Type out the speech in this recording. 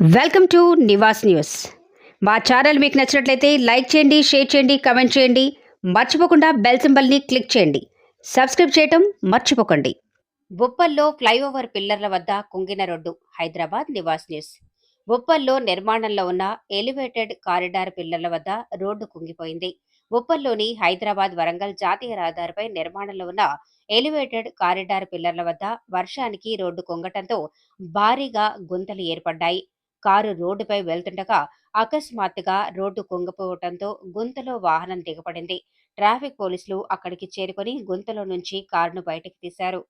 Welcome to Nivas news. మా channel మీకు నచ్చినట్లయితే లైక్ చేయండి షేర్ చేయండి కమెంట్ చేయండి. మర్చిపోకుండా బెల్ సింబల్ని క్లిక్ చేయండి. సబ్స్క్రైబ్ చేయటం మర్చిపోకండి. బొప్పల్లో ఫ్లైఓవర్ పిల్లర్ల వద్ద కుంగిన రోడ్డు హైదరాబాద్ నివాస్ న్యూస్. బొప్పల్లో నిర్మాణంలో ఉన్న ఎలివేటెడ్ కారిడార్ పిల్లర్ల వద్ద రోడ్డు కుంగిపోయింది. బొప్పల్లోని హైదరాబాద్ వరంగల్ జాతీయ రహదారిపై నిర్మాణంలో ఉన్న ఎలివేటెడ్ కారిడార్ పిల్లర్ల వద్ద వర్షానికి రోడ్డు కొంగటంతో భారీగా గుంతలు ఏర్పడ్డాయి. కారు రోడ్డుపై వెళ్తుండగా అకస్మాత్తుగా రోడ్డు కుంగిపోవడంతో గుంతలో వాహనం దిగపడింది. ట్రాఫిక్ పోలీసులు అక్కడికి చేరుకొని గుంతలో నుంచి కారును బయటకు తీశారు.